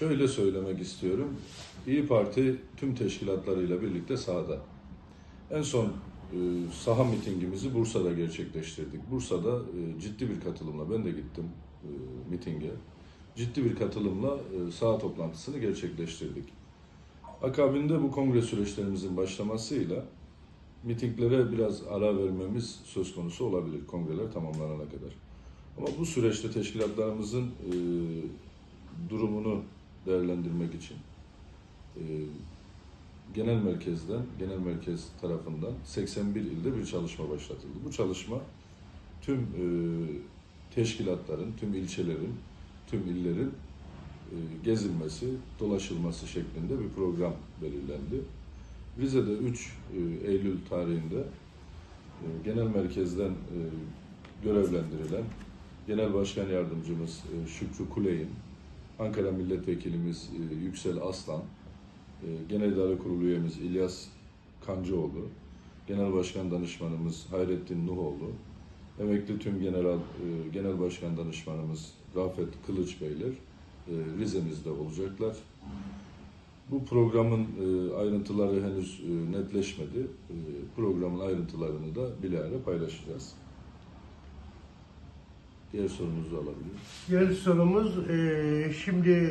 Şöyle söylemek istiyorum. İyi Parti tüm teşkilatlarıyla birlikte sahada. En son e, saha mitingimizi Bursa'da gerçekleştirdik. Bursa'da e, ciddi bir katılımla, ben de gittim e, mitinge. Ciddi bir katılımla e, saha toplantısını gerçekleştirdik. Akabinde bu kongre süreçlerimizin başlamasıyla mitinglere biraz ara vermemiz söz konusu olabilir kongreler tamamlanana kadar. Ama bu süreçte teşkilatlarımızın e, durumunu değerlendirmek için e, genel merkezden, genel merkez tarafından 81 ilde bir çalışma başlatıldı. Bu çalışma tüm e, teşkilatların, tüm ilçelerin, tüm illerin e, gezilmesi, dolaşılması şeklinde bir program belirlendi. Rize'de 3 e, Eylül tarihinde e, genel merkezden e, görevlendirilen Genel Başkan Yardımcımız e, Şükrü Kuley'in, Ankara Milletvekilimiz e, Yüksel Aslan, e, Genel İdare Kurulu üyemiz İlyas Kancıoğlu, Genel Başkan Danışmanımız Hayrettin Nuhoğlu, emekli tüm General e, Genel Başkan Danışmanımız Rafet Kılıç Beyler Rize'mizde olacaklar. Bu programın ayrıntıları henüz netleşmedi. Programın ayrıntılarını da bilahare paylaşacağız. Diğer sorunuzu alabilirim. Diğer sorumuz eee, şimdi